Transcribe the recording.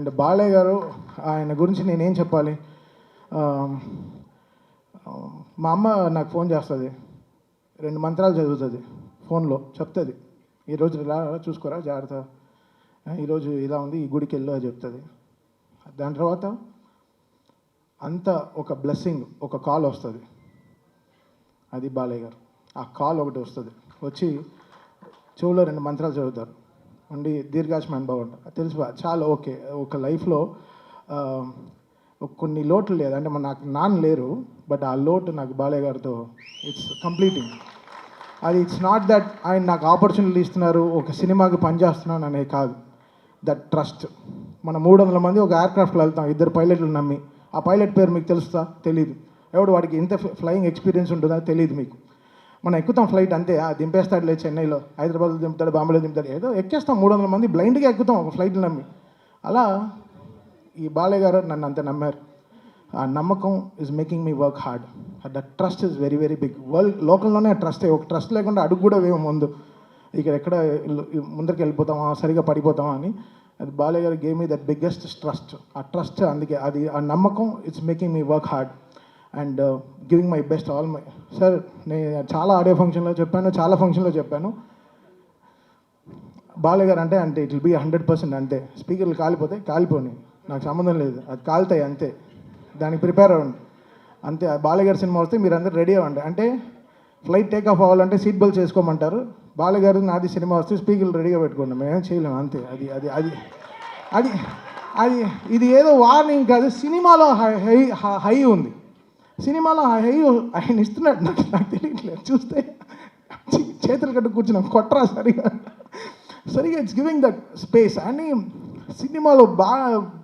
And Balayya గారు ఆయన గురించి నేనేం చెప్పాలి? మా అమ్మ నాకు ఫోన్ చేస్తుంది. రెండు మంత్రాలు చదువుతుంది ఫోన్లో చెప్తుంది. ఈరోజు ఇలా చూసుకోరా జాగ్రత్త. ఈరోజు ఇలా ఉంది ఈ గుడికి వెళ్ళు అని చెప్తుంది. దాని తర్వాత అంత ఒక బ్లెస్సింగ్ ఒక కాల్ వస్తుంది. అది బాలయ్య గారు. ఆ కాల్ ఒకటి వస్తుంది. వచ్చి చెవులో రెండు మంత్రాలు చదువుతారు. ఉండి దీర్ఘాశ్మాన్ అనుభవం తెలుసు చాలా ఓకే. ఒక లైఫ్లో కొన్ని లోట్లు లేదు. అంటే మన నాకు నాన్న లేరు బట్ ఆ లోటు నాకు బాలయ్య గారితో ఇట్స్ కంప్లీటింగ్ అది ఇట్స్ నాట్ దట్ ఆయన నాకు ఆపర్చునిటీ ఇస్తున్నారు ఒక సినిమాకి పనిచేస్తున్నాను అనే కాదు. దట్ ట్రస్ట్ మన మూడు వందల మంది ఒక ఎయిర్క్రాఫ్ట్లో వెళ్తాం ఇద్దరు పైలట్లు నమ్మి. ఆ పైలట్ పేరు మీకు తెలుస్తా? తెలియదు ఎవడు వాడికి ఇంత ఫ్లయింగ్ ఎక్స్పీరియన్స్ ఉంటుందో తెలియదు మీకు. మనం ఎక్కుతాం ఫ్లైట్ అంతే ఆ దింపేస్తాడులే చెన్నైలో. హైదరాబాద్లో దింపుతాడు బాంబేలో దింపుతాడు. ఏదో ఎక్కేస్తాం మూడు వందల మంది బ్లైండ్గా ఎక్కుతాం ఒక ఫ్లైట్ నమ్మి. అలా ఈ బాలయ్య గారు నన్ను అంతే నమ్మారు. ఆ నమ్మకం is making me work hard the trust is very very big world లోకల్లోనే trust ఒక ట్రస్ట్ లేకుండా అడుగు కూడా వేయం ముందు. ఇక్కడ ఎక్కడ ముందరికి వెళ్ళిపోతామా సరిగా పడిపోతామా అని. అది బాలయ్య గారు game me that biggest trust ఆ ట్రస్ట్ అందుకే అది ఆ నమ్మకం it's making me work hard and giving my best all my sir నేను చాలా ఆడియో ఫంక్షన్లో చెప్పాను చాలా ఫంక్షన్లో చెప్పాను. బాలయ్య గారు అంటే అంటే it will be hundred percent అంతే. స్పీకర్లు కాలిపోతే కాలిపోని నాకు సంబంధం లేదు. అది కాలుతాయి అంతే. దానికి ప్రిపేర్ అవ్వండి. అంతే బాలయ్య గారి సినిమా వస్తే మీరు అందరూ రెడీ అవ్వండి. అంటే ఫ్లైట్ టేక్ ఆఫ్ అవ్వాలంటే సీట్ బెల్ట్ చేసుకోమంటారు. బాలయ్య గారు నాది సినిమా వస్తే స్పీకర్లు రెడీగా పెట్టుకోండి. మేమేం చేయలేము అంతే. అది అది అది అది అది ఇది ఏదో వార్నింగ్ కాదు సినిమాలో హై హై హై ఉంది. సినిమాలో ఆ ఆయన ఇస్తున్నాడు నాకు నాకు తెలియట్లేదు. చూస్తే చేతులు కట్టు కూర్చున్నాం. కొట్టరా సరిగా. సరిగా ఇట్స్ గివింగ్ దట్ స్పేస్. అని సినిమాలో బాగా